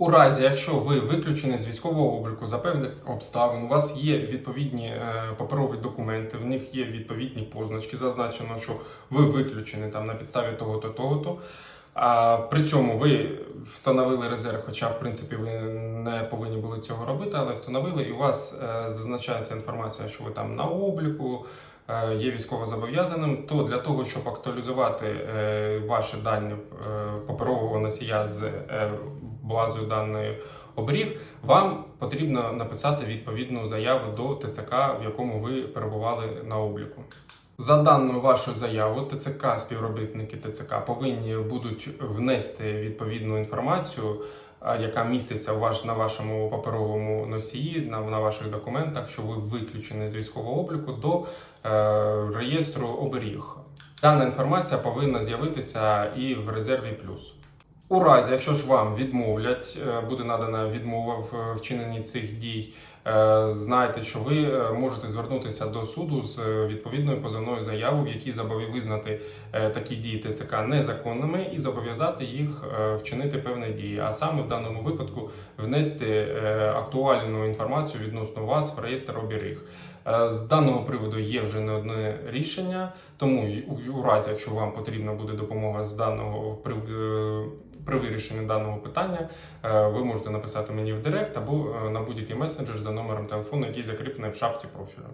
У разі, якщо ви виключені з військового обліку за певних обставин, у вас є відповідні е, паперові документи, в них є відповідні позначки, зазначено, що ви виключені там на підставі того-то, того-то. А при цьому ви встановили резерв, хоча в принципі ви не повинні були цього робити, але встановили, і у вас е, зазначається інформація, що ви там на обліку, е, є військово зобов'язаним, то для того, щоб актуалізувати е, ваші дані паперового носія з базою даної оберіг, вам потрібно написати відповідну заяву до ТЦК, в якому ви перебували на обліку. За даною вашу заяву, ТЦК, співробітники ТЦК повинні будуть внести відповідну інформацію, яка міститься ваш, на вашому паперовому носії, на, на ваших документах, що ви виключені з військового обліку до е, реєстру оберіг. Дана інформація повинна з'явитися і в резерві плюс. У разі, якщо ж вам відмовлять, е, буде надана відмова в вчиненні цих дій. е, Знайте, що ви е, можете звернутися до суду з е, відповідною позовною заявою, в якій зобов'язані визнати е, такі дії ТЦК незаконними і зобов'язати їх е, вчинити певні дії. А саме в даному випадку внести е, актуальну інформацію відносно вас в реєстр оберіг. Е, З даного приводу є вже не одне рішення, тому у, разі, якщо вам потрібна буде допомога з даного при, е, при вирішенні даного питання, е, ви можете написати мені в Директ або е, на будь-який месенджер за номером телефону, який закріплений в шапці профілю.